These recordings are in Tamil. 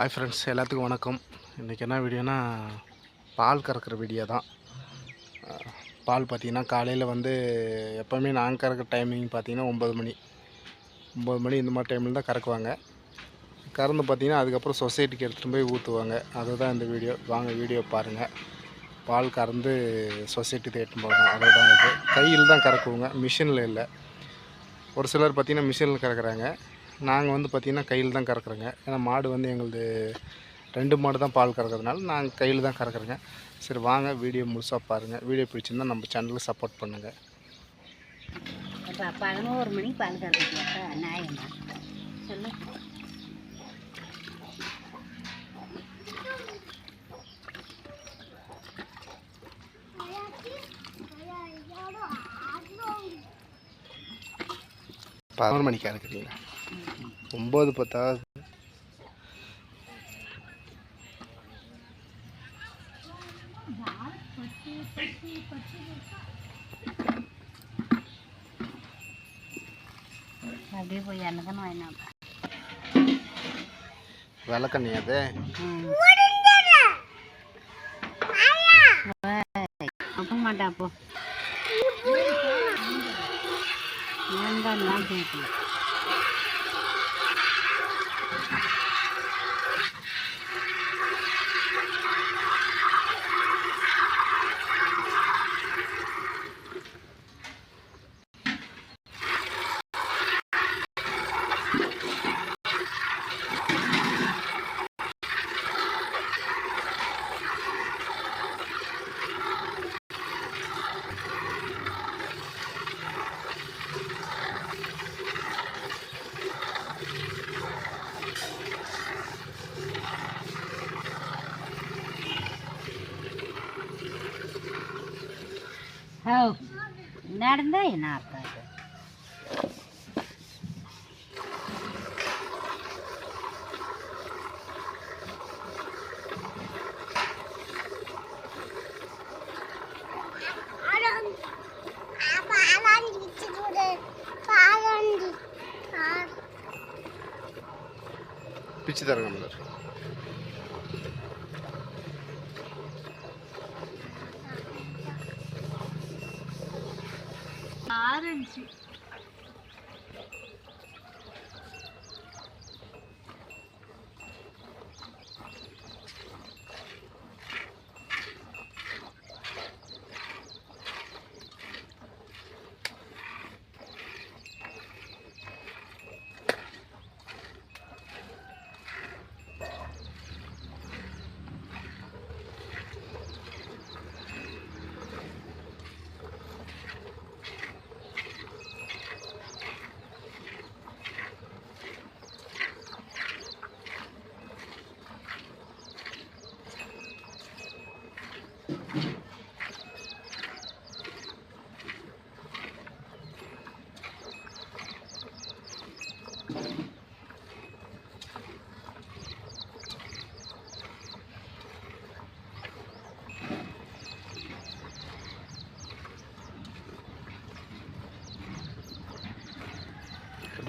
ஹாய் ஃப்ரெண்ட்ஸ் எல்லாத்துக்கும் வணக்கம். இன்றைக்கி என்ன வீடியோனா பால் கறக்கிற வீடியோ தான். பால் பார்த்தீங்கன்னா காலையில் வந்து எப்போவுமே நாங்கள் கறக்கிற டைமிங் பார்த்தீங்கன்னா ஒம்பது மணி. ஒம்பது மணி இந்த மாதிரி டைமில் தான் கறக்குவாங்க. கறந்து பார்த்திங்கன்னா அதுக்கப்புறம் சொசைட்டிக்கு எடுத்துகிட்டு போய் ஊற்றுவாங்க அதுதான் இந்த வீடியோ. வாங்க வீடியோ பாருங்கள் பால் கறந்து சொசைட்டி தேட்டும் போகணும். அதுதான் இது. கையில் தான் கறக்குவோங்க. மிஷினில் இல்லை. ஒரு சிலர் பார்த்திங்கன்னா மிஷினில் கறக்குறாங்க. நாங்கள் வந்து பார்த்திங்கன்னா கையில் தான் கறக்குறோங்க. ஏன்னா மாடு வந்து எங்களுது ரெண்டு மாடு தான் பால் கறக்கிறதுனால நாங்கள் கையில் தான் கறக்குறோங்க. சரி வாங்க வீடியோ முழுசாக பாருங்கள் வீடியோ பிடிச்சிருந்தா நம்ம சேனலுக்கு சப்போர்ட் பண்ணுங்கள் பதினோரு மணிக்கு பால் சொல்லு பதினோரு மணிக்கு கறக்குறீங்களா? ஒம்பது பத்தாவது அப்படியே போய் எனக்குன்னு வாங்கினா விளக்கண்ணி அது? அப்ப மாட்டா அப்போ வேண்டாம்லாம் கேட்கல ஓ நடந்தா என்ன அர்த்தம் இது? பிச்சு தரங்க आर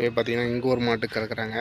ஆரஞ்சு அப்படியே பார்த்தீங்கன்னா இங்கே ஒரு மாட்டு கறக்குறாங்க.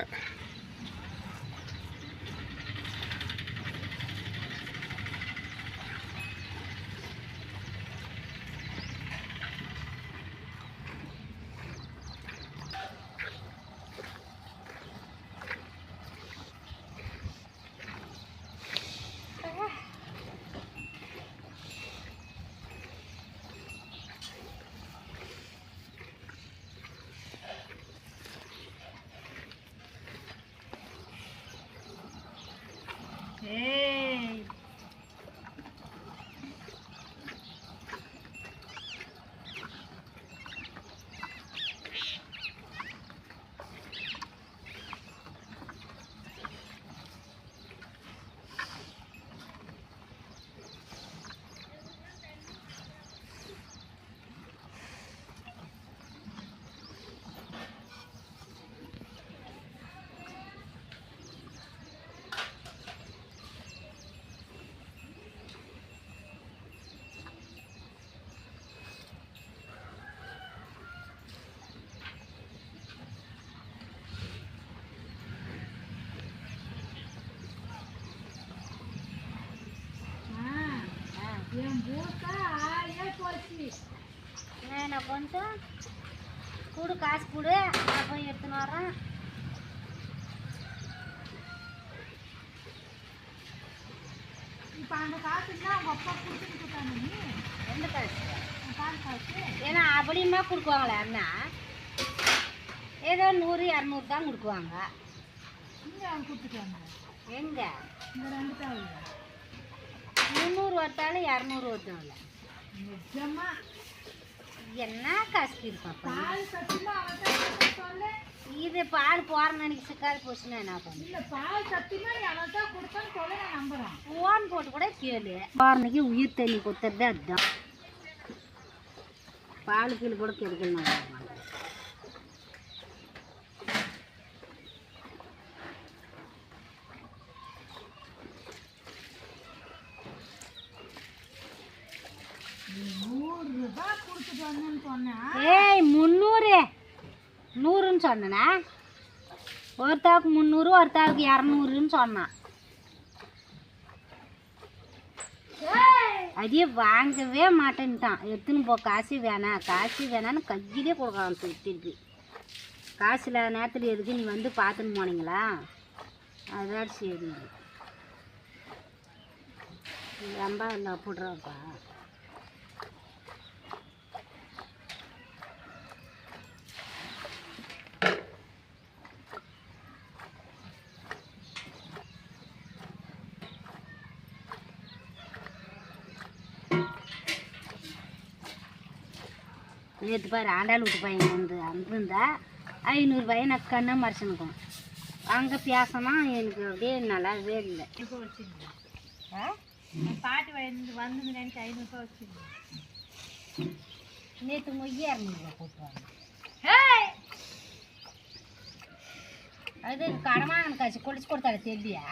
நான் என்ன பண்ணிட்டேன் கொடு காசு கொடு. நான் போய் எடுத்துன்னு வரேன் இப்போ அந்த காசுன்னா அவங்க அப்பா கொடுத்துட்டு கொடுத்தாங்க நீ? எந்த காசு? பால் காசு? ஏன்னா அப்படியுமா கொடுக்குவாங்களே அண்ணா ஏதோ நூறு இரநூறு தான் கொடுக்குவாங்க. இங்கே அவங்க கொடுத்துட்டாங்க எங்கே? இந்த ரெண்டு தாள் ஒருத்தாலும் இரநூறு ஒருத்தாவில் நிஜமா? என்ன காசு இருப்பாப்பா இது பால் போகிற நினைக்க சிக்காது போச்சுன்னா என்ன பண்ணு பால் சத்தியமா தான் கொடுத்தான்னு சொல்ல நான் நம்புறேன். ஃபோன் போட்டு கூட கேளு. உயிர் தண்ணி கொடுத்துறது அதுதான். பால் கீழே கூட கெடுக்கணும் நூறு ரூபாய் கொடுத்துட்டு வந்தேன்னு சொன்னேன் ஏய் முந்நூறு நூறுன்னு சொன்னேனா. ஒருத்தாவுக்கு முந்நூறு ஒருத்தாவுக்கு இரநூறுன்னு சொன்னான். அதே வாங்கவே மாட்டேன்ட்டான். எடுத்துன்னு போ காசு வேணாம் காசு வேணான்னு கையிலே கொடுக்கலாம் திருப்பி. காசு இல்லாத நேரத்தில் எதுக்கு நீ வந்து பார்த்துன்னு போனீங்களா? அதான் சரி. ரொம்ப இல்லை போடுறாப்பா? நேற்று பாரு ஆண்டாள் வீட்டு பையன் வந்து அங்கிருந்தா ஐநூறுபாயை நான் கண்ணை மறைச்சுனுக்கும் அங்கே பேசினா எனக்கு அப்படியே நல்லாவே இல்லை. பாட்டு என் பாட்டி வந்து வந்து நினைச்சு ஐநூறுபா வச்சுருங்க நேற்று மொய்ய இரநூறுபா போட்டுவாங்க அது கடமான காசு கொளிச்சு கொடுத்தாரு தெரியலையா?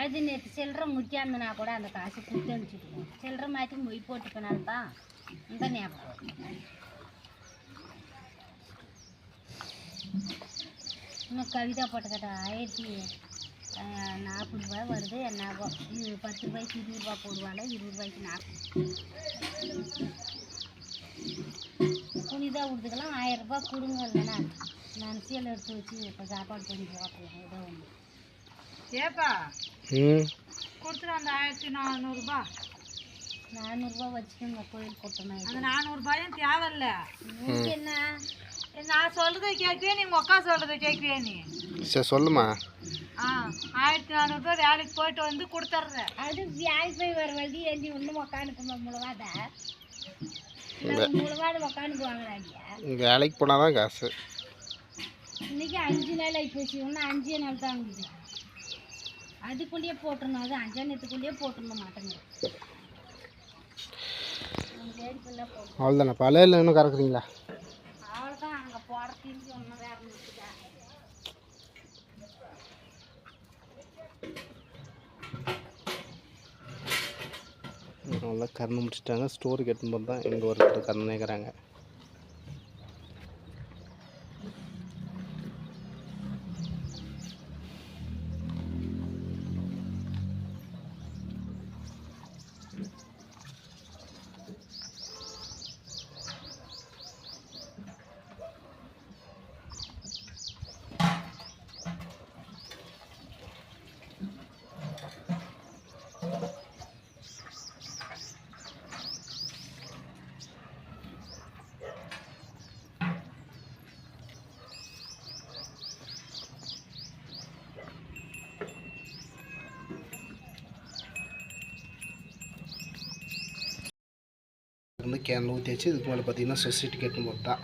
அது நேற்று சில்லறை முக்கியாந்தனா கூட அந்த காசு கொடுத்து அனுப்பிச்சுட்டு செல்ற மாற்றி மொய் போட்டுக்கணும் தான் இந்த ஞாபகம். இன்னும் கவிதா போட்டுக்கிட்ட ஆயிரத்தி நாற்பது ரூபாய் வருது. என்ன இது பத்து ரூபாய்க்கு இருபது ரூபா போடுவாங்க இருபது ரூபாய்க்கு நாற்பது. புனிதா விடுறதுக்கெல்லாம் ஆயிரம் ரூபாய் கொடுங்க இல்லைனா நான் சீலை எடுத்து வச்சு இப்போ சாப்பாடு பண்ணி போட்டுருவேன் ஏதோ ஒன்று ஏப்பா கொடுத்துட்டு அந்த ஆயிரத்தி நானூறுபா நானூறுரூவா வச்சுக்கோங்க கோயில் கொட்டணும் அந்த நானூறுபாயும் தேவையில்ல. என்ன? நான் சொல்றதை கேட்கவே நீ உங்க அக்கா சொல்றதை கேட்கவே நீ? சரி சொல்லுமா ஆ ஆயிரத்தி நானூறுபா வேலைக்கு போயிட்டு வந்து கொடுத்துட்றேன். அது வியாழ் போய் வர வழி எழுதி ஒன்றும் உக்காந்துக்குமா முழுவாத? முழுவாடு உக்காந்துக்குவாங்களாடியா வேலைக்கு போனால் தான் காசு. இன்னைக்கு அஞ்சு நாள் ஆகிப்போச்சு இன்னும் அஞ்சே நாள் தான் அதுக்குள்ளேயே போட்டுருணும் அது அஞ்சானத்துக்குள்ளேயே போட்டுருணும் மாட்டேங்குது. அவ்வளோதானே பழையில இன்னும் கறக்குறீங்களா? நல்லா கறந்து முடிச்சிட்டாங்க. ஸ்டோருக்கு எடுத்துன்னு போது தான் எங்கள் ஒருத்தர் கறந்துனேக்கிறாங்க வந்து கேனில் ஊற்றி வச்சு இதுக்கு மேலே பார்த்தீங்கன்னா சொசைட்டிக்கு எடுத்துன்னு போது தான்.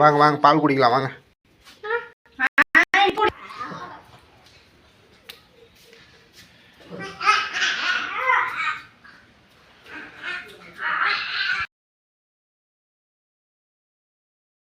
வாங்க வாங்க பால் குடிக்கலாம் வாங்க.